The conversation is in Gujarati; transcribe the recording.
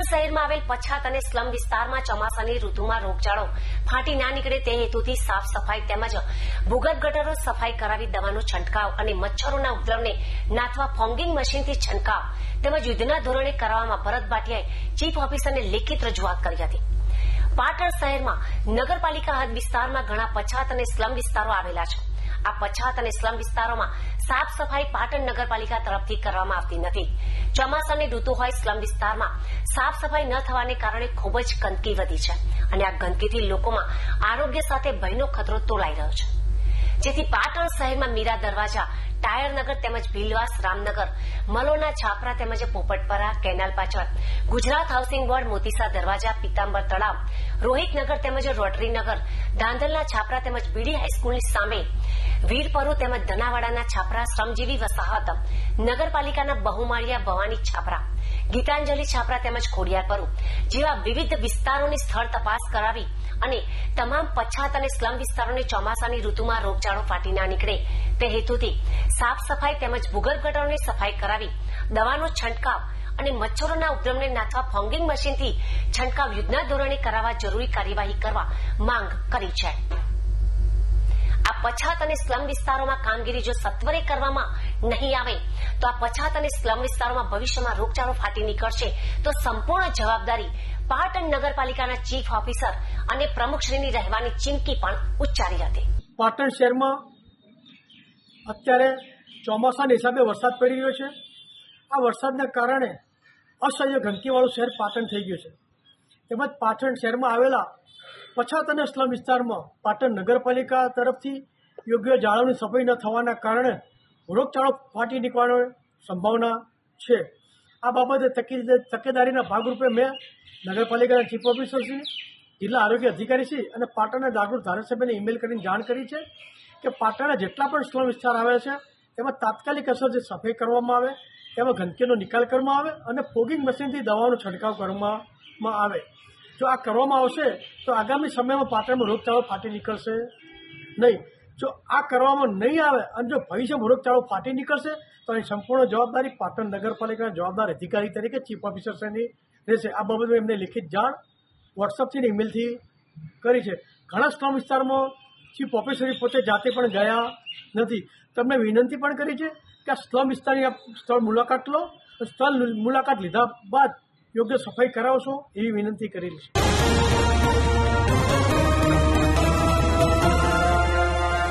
પાટણ શહેરમાં આવેલ પછાત અને સ્લમ વિસ્તારમાં ચોમાસાની ઋતુમાં રોગચાળો. ફાટી ના નીકળે તે હેતુથી સાફ સફાઈ તેમજ ભૂગર્ભ ગટરો સફાઈ કરાવી દવાનો છંટકાવ અને મચ્છરોના ઉપદ્રવને નાથવા ફોંગિંગ મશીનથી છંટકાવ તેમજ યુદ્ધના ધોરણે કરવામાં ભરત ભાટિયાએ ચીફ ઓફિસરને લેખિત રજૂઆત કરી હતી. પાટણ શહેરમાં નગરપાલિકા હદ વિસ્તારમાં ઘણા પછાત અને સ્લમ વિસ્તારો આવેલા છે. આ પછાત અને સ્લમ વિસ્તારોમાં સાફ સફાઈ પાટણ નગરપાલિકા તરફથી કરવામાં આવતી નથી. ચોમાસાની ઋતુ હોય સ્લમ વિસ્તારમાં સાફ સફાઈ ન થવાને કારણે ખૂબ જ ગંદકી વધી છે અને આ ગંદકીથી લોકોમાં આરોગ્ય સાથે ભયનો ખતરો તોલાઈ રહ્યો છે. જેથી પાટણ શહેરમાં મીરા દરવાજા ટાયરનગર તેમજ ભીલવાસ રામનગર, મલોના છાપરા તેમજ પોપટપરા, કેનાલ પાછળ. ગુજરાત હાઉસિંગ બોર્ડ, મોતીસા દરવાજા, પિતાંબર તળાવ રોહિતનગર તેમજ રોટરીનગર ધાંધલના છાપરા તેમજ બીડી હાઈસ્કૂલની સામે, વીરપરુ તેમજ ધનાવાડાના છાપરા, શ્રમજીવી વસાહત, નગરપાલિકાના બહુમાળિયા ભવાની છાપરા, ગીતાંજલિ છાપરા તેમજ ખોડિયારપરુ, જેવા વિવિધ વિસ્તારોની સ્થળ તપાસ કરાવી અને તમામ પછાત અને સ્લમ વિસ્તારોને ચોમાસાની ઋતુમાં રોગચાળો ફાટી ના નીકળે. તે હેતુથી સાફ સફાઈ તેમજ ભૂગર્ભ ગટરોની સફાઈ કરાવી, દવાનો છંટકાવ અને મચ્છરોના ઉપદ્રવને નાથવા ફોંગિંગ મશીનથી છંટકાવ યુદ્ધના ધોરણે કરાવવા જરૂરી કાર્યવાહી કરવા માંગ કરી છે. આ પછાત અને સ્લમ વિસ્તારોમાં કામગીરી જો સત્વરે કરવામાં નહીં આવે, તો આ પછાત અને સ્લમ વિસ્તારોમાં ભવિષ્યમાં રોગચાળો ફાટી નીકળશે તો સંપૂર્ણ જવાબદારી પાટણ નગરપાલિકાના ચીફ ઓફિસર અને પ્રમુખશ્રીની રહેવાની ચીમકી પણ ઉચ્ચારી હતી. પાટણ શહેરમાં અત્યારે ચોમાસાના હિસાબે વરસાદ પડી રહ્યો છે. આ વરસાદના કારણે અસહ્ય ગંદકીવાળું શહેર પાટણ થઈ ગયું છે. તેમજ પાટણ શહેરમાં આવેલા પછાત અને સ્લમ વિસ્તારમાં પાટણ નગરપાલિકા તરફથી યોગ્ય જાળવણી સફાઈ ન થવાના કારણે રોગચાળો ફાટી નીકળવાની સંભાવના છે. આ બાબતે તકી તકેદારીના ભાગરૂપે મેં નગરપાલિકાના ચીફ ઓફિસરશ્રી, જિલ્લા આરોગ્ય અધિકારી શ્રી અને પાટણના જાગૃત ધારાસભ્યને ઈમેલ કરીને જાણ કરી છે. કે પાટણના જેટલા પણ સ્લમ વિસ્તાર આવે છે તેમાં તાત્કાલિક અસરથી સફાઈ કરવામાં આવે તેમાં ગંદકીનો નિકાલ કરવામાં આવે અને ફોગિંગ મશીનથી દવાનો છંટકાવ કરવામાં આવે. જો આ કરવામાં આવશે, તો આગામી સમયમાં પાટણમાં રોગચાળો ફાટી નીકળશે નહીં. જો આ કરવામાં નહીં આવે અને જો ભવિષ્યમાં રોગચાળો ફાટી નીકળશે, તો એની સંપૂર્ણ જવાબદારી પાટણ નગરપાલિકાના જવાબદાર અધિકારી તરીકે ચીફ ઓફિસર શ્રીની રહેશે. આ બાબતે એમને લેખિત જાણ વોટ્સઅપથી ને ઇમેલથી કરી છે. ઘણા સ્લમ વિસ્તારમાં શ્રી પ્રોફેસરે પોતે જાતે પણ ગયા નથી. તમને વિનંતી પણ કરી છે કે આ સ્લમ વિસ્તારની સ્થળ મુલાકાત લો, સ્થળ મુલાકાત લીધા બાદ યોગ્ય સફાઈ કરાવશો એવી વિનંતી કરેલી છે.